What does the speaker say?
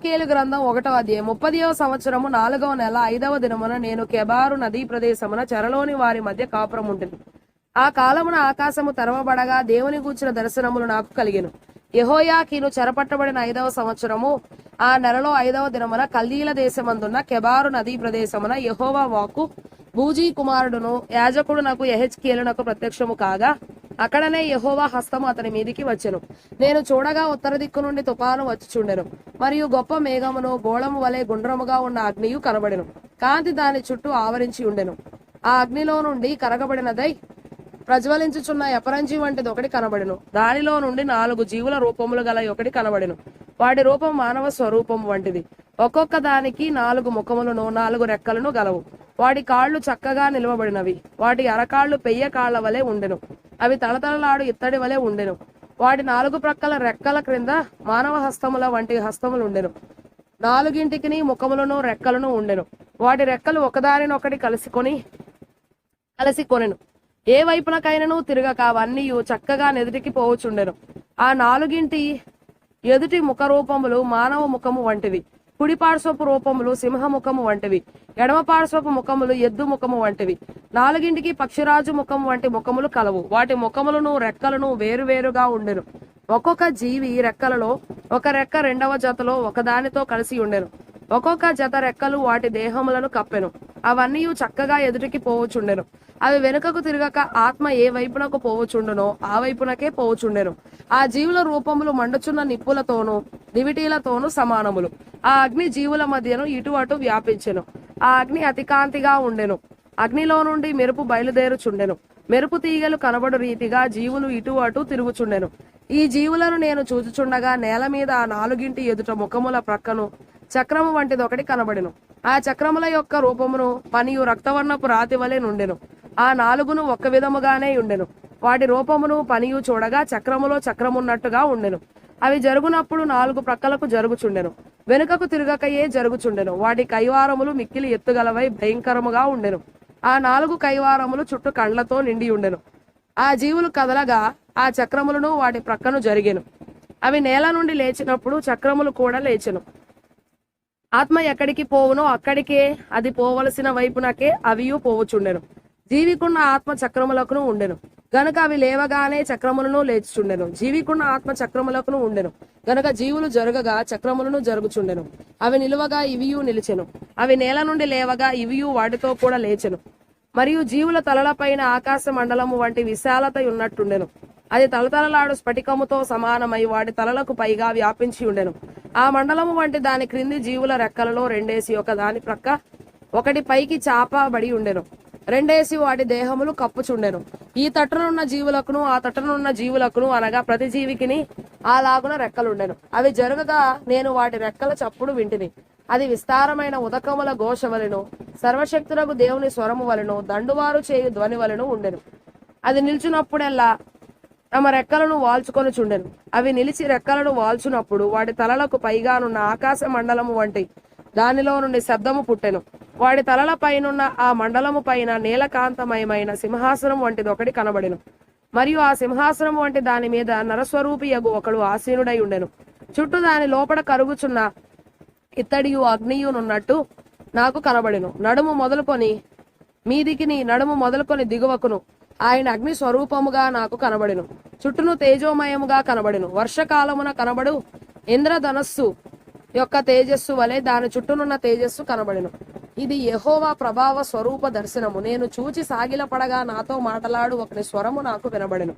కేలు గ్రంథం ఒకటవ అధ్యాయం ముప్పదివ సంవత్సరము నాలుగవ నెల ఐదవ దినమున నేను కెబారు నదీ ప్రదేశమున చెరలోని వారి మధ్య కాపురం ఉంటుంది ఆ కాలమున ఆకాశము తెరవబడగా దేవుని గూర్చిన దర్శనములు నాకు కలిగెను. యహోయాకీను చెరపట్టబడిన ఐదవ సంవత్సరము ఆ నెలలో ఐదవ దినమున కల్దీల దేశమందున్న కెబారు నదీ ప్రదేశమున యెహోవా వాకు భూజీ కుమారుడును యాజకుడు నాకు ఎహెచ్కేలునకు ప్రత్యక్షము కాగా అక్కడనే యహోవా హస్తము అతని మీదికి వచ్చెను. నేను చూడగా ఉత్తర దిక్కు నుండి తుపాను వచ్చుచుండెను. మరియు గొప్ప మేఘమును గోళము వలె గుండ్రముగా ఉన్న అగ్నియు కనబడెను. కాంతి దాని చుట్టూ ఆవరించి ఉండెను. ఆ అగ్నిలో నుండి కరగబడినదై ప్రజ్వలించుచున్న ఎపరంజి వంటిది ఒకటి కనబడెను. దానిలో నుండి నాలుగు జీవుల రూపములు గల ఒకటి కనబడెను. వాటి రూపం మానవ స్వరూపం వంటిది. ఒక్కొక్క దానికి నాలుగు ముఖములను నాలుగు రెక్కలను గలవు. వాటి కాళ్ళు చక్కగా నిలవబడినవి. వాటి అరకాళ్ళు పెయ్య కాళ్ళ వలె ఉండెను. అవి తలతలలాడు ఇత్తడి వలె ఉండెను. వాటి నాలుగు ప్రక్కల రెక్కల క్రింద మానవ హస్తముల వంటి హస్తములు ఉండెను. నాలుగింటికి ముఖములను రెక్కలను ఉండెను. వాటి రెక్కలు ఒకదానినొకటి కలుసుకొని కలిసి కొనెను ఏ వైపునకైనను తిరగక అవన్నీ చక్కగా నెదుటికి పోవచుండెను. ఆ నాలుగింటి ఎదుటి ముఖ రూపములు మానవ ముఖము వంటివి. కుడి పార్శ్వపు రూపములు సింహముఖము వంటివి ఎడమ పార్శ్వపు ముఖములు ఎద్దు ముఖము వంటివి. నాలుగింటికి పక్షిరాజు ముఖం వంటి ముఖములు కలవు. వాటి ముఖములను రెక్కలను వేరువేరుగా ఉండెను. ఒక్కొక్క జీవి రెక్కలలో ఒక రెక్క రెండవ జతలో ఒకదానితో కలిసి ఉండెను. ఒక్కొక్క జత రెక్కలు వాటి దేహములను కప్పెను. అవన్నీ చక్కగా ఎదుటికి పోవచుండెను. అవి వెనుకకు తిరగక ఆత్మ ఏ వైపునకు పోవచుండునో ఆ వైపునకే పోవచుండెను. ఆ జీవుల రూపములు మండుచున్న నిప్పులతోనూ నివిటీలతోనూ సమానములు. ఆ అగ్ని జీవుల మధ్యను ఇటు అటు వ్యాపించెను. ఆ అగ్ని అతికాంతిగా ఉండెను. అగ్నిలో నుండి మెరుపు బయలుదేరుచుండెను. మెరుపు తీగలు కనబడు రీతిగా జీవులు ఇటు అటు తిరుగుచుండెను. ఈ జీవులను నేను చూచుచుండగా నేల మీద ఆ నాలుగింటి ఎదుట ముఖముల ప్రక్కను చక్రము వంటిది ఒకటి కనబడెను. ఆ చక్రముల యొక్క రూపమును పనియు రక్తవర్ణపు రాతి వలె నుండెను. ఆ నాలుగును ఒక్క విధముగానే ఉండెను. వాటి రూపమును పనియు చూడగా చక్రములో చక్రమున్నట్టుగా ఉండెను. అవి జరుగునప్పుడు నాలుగు ప్రక్కలకు జరుగుచుండెను. వెనుకకు తిరగకయే జరుగుచుండెను. వాటి కైవారములు మిక్కిలి ఎత్తుగలవై భయంకరముగా ఉండెను. ఆ నాలుగు కైవారములు చుట్టూ కండ్లతో నిండి ఉండెను ఆ జీవులు కదలగా ఆ చక్రములను వాటి ప్రక్కను జరిగెను. అవి నేల నుండి లేచినప్పుడు చక్రములు కూడా లేచెను. ఆత్మ ఎక్కడికి పోవునో అక్కడికే అది పోవలసిన వైపునకే అవియు పోవచుండెను. జీవికున్న ఆత్మ చక్రములకును ఉండెను. గనుక అవి లేవగానే చక్రములను లేచుచుండెను. జీవికున్న ఆత్మ చక్రములకును ఉండెను. గనుక జీవులు జరగగా చక్రములను జరుగుచుండెను. అవి నిలువగా ఇవియు నిలిచెను. అవి నేల నుండి లేవగా ఇవియు వాటితో కూడా లేచెను. మరియు జీవుల తలలపైన ఆకాశ మండలము వంటి విశాలత ఉన్నట్టుండెను. అది తలతలలాడు స్ఫటికముతో సమానమై వాటి తలలకు పైగా వ్యాపించి ఉండెను. ఆ మండలము వంటి దాని క్రింది జీవుల రెక్కలలో రెండేసి ఒక దాని ప్రక్క ఒకటి పైకి చాపబడి ఉండెను. రెండేసి వాటి దేహములు కప్పుచుండెను. ఈ తట్టునున్న జీవులకును ఆ తట్టునున్న జీవులకును అనగా ప్రతి జీవికిని అలాగున రెక్కలుండెను. అవి జరగగా నేను వాటి రెక్కల చప్పుడు వింటిని. అది విస్తారమైన ఉదకముల ఘోష వలెను సర్వశక్తులకు దేవుని స్వరము వలెను దండువారు చేయు ధ్వని వలెను ఉండెను. అది నిల్చున్నప్పుడెల్లా తమ రెక్కలను వాల్చుకొని చుండెను. అవి నిలిచి రెక్కలను వాల్చునప్పుడు వాడి తలలకు పైగానున్న ఆకాశ మండలము వంటి దానిలో నుండి శబ్దము పుట్టెను. వాడి తలల పైనున్న ఆ మండలము పైన నీలకాంతమయమైన సింహాసనం వంటిది ఒకటి కనబడెను. మరియు ఆ సింహాసనం వంటి దాని మీద నరస్వరూపి యగు ఒకడు ఆసీనుడై ఉండెను. చుట్టూ దాని లోపల కరుగుచున్న ఇత్తడియు అగ్నియునున్నట్టు నాకు కనబడెను. నడుము మొదలుకొని మీదికిని నడుము మొదలుకొని దిగువకును. ఆయన అగ్ని స్వరూపముగా నాకు కనబడెను. చుట్టూను తేజోమయముగా కనబడెను. వర్షకాలమున కనబడు ఇంద్రధనస్సు యొక్క తేజస్సు వలె దాని చుట్టూనున్న తేజస్సు కనబడెను. ఇది యహోవా ప్రభావ స్వరూప దర్శనము. నేను చూచి సాగిలపడగా నాతో మాటలాడు ఒకని స్వరము నాకు వినబడెను.